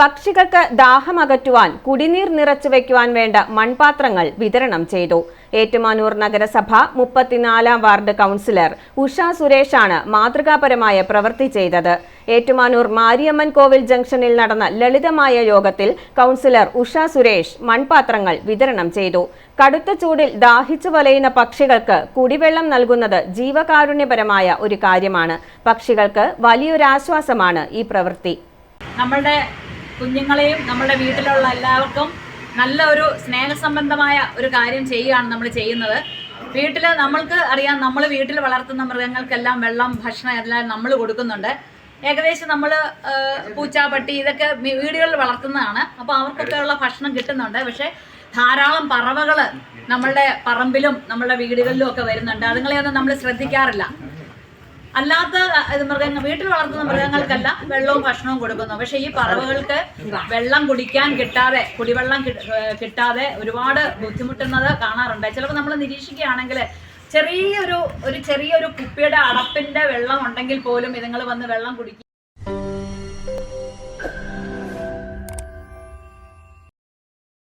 പക്ഷികൾക്ക് ദാഹമകറ്റുവാൻ കുടിനീർ നിറച്ചു വയ്ക്കുവാൻ വേണ്ട മൺപാത്രങ്ങൾ വിതരണം ചെയ്തു. ഏറ്റുമാനൂർ നഗരസഭ മുപ്പത്തിനാലാം വാർഡ് കൗൺസിലർ ഉഷ സുരേഷാണ് മാതൃകാപരമായ പ്രവൃത്തി ചെയ്തത്. ഏറ്റുമാനൂർ മാരിയമ്മൻ കോവിൽ ജംഗ്ഷനിൽ നടന്ന ലളിതമായ യോഗത്തിൽ കൗൺസിലർ ഉഷ സുരേഷ് മൺപാത്രങ്ങൾ വിതരണം ചെയ്തു. കടുത്ത ചൂടിൽ ദാഹിച്ചു വലയുന്ന പക്ഷികൾക്ക് കുടിവെള്ളം നൽകുന്നത് ജീവകാരുണ്യപരമായ ഒരു കാര്യമാണ്. പക്ഷികൾക്ക് വലിയൊരാശ്വാസമാണ് ഈ പ്രവൃത്തി. നമ്മളുടെ കുഞ്ഞുങ്ങളെയും നമ്മുടെ വീട്ടിലുള്ള എല്ലാവർക്കും നല്ല ഒരു സ്നേഹസംബന്ധമായ ഒരു കാര്യം ചെയ്യുകയാണ് നമ്മൾ ചെയ്യുന്നത്. വീട്ടിൽ നമ്മൾക്ക് അറിയാം നമ്മൾ വീട്ടിൽ വളർത്തുന്ന മൃഗങ്ങൾക്കെല്ലാം വെള്ളം ഭക്ഷണം എല്ലാം നമ്മൾ കൊടുക്കുന്നുണ്ട്. ഏകദേശം നമ്മൾ പൂച്ച പട്ടി ഇതൊക്കെ വീടുകളിൽ വളർത്തുന്നതാണ്. അപ്പോൾ അവർക്കൊക്കെ ഉള്ള ഭക്ഷണം കിട്ടുന്നുണ്ട്. പക്ഷേ ധാരാളം പറവകൾ നമ്മളുടെ പറമ്പിലും നമ്മളുടെ വീടുകളിലും ഒക്കെ വരുന്നുണ്ട്. അതുങ്ങളെയൊന്നും നമ്മൾ ശ്രദ്ധിക്കാറില്ല. അല്ലാത്ത മൃഗങ്ങൾ വീട്ടിൽ വളർത്തുന്ന മൃഗങ്ങൾക്കെല്ലാം വെള്ളവും ഭക്ഷണവും കൊടുക്കുന്നു. പക്ഷെ ഈ പറവകൾക്ക് വെള്ളം കുടിക്കാൻ കിട്ടാതെ കുടിവെള്ളം കിട്ടാതെ ഒരുപാട് ബുദ്ധിമുട്ടുന്നത് കാണാറുണ്ട്. ചിലപ്പോൾ നമ്മൾ നിരീക്ഷിക്കുകയാണെങ്കിൽ ചെറിയൊരു ഒരു ചെറിയൊരു കുപ്പിയുടെ അടപ്പിന്റെ വെള്ളം ഉണ്ടെങ്കിൽ പോലും ഇതുങ്ങൾ വന്ന് വെള്ളം കുടിക്കും.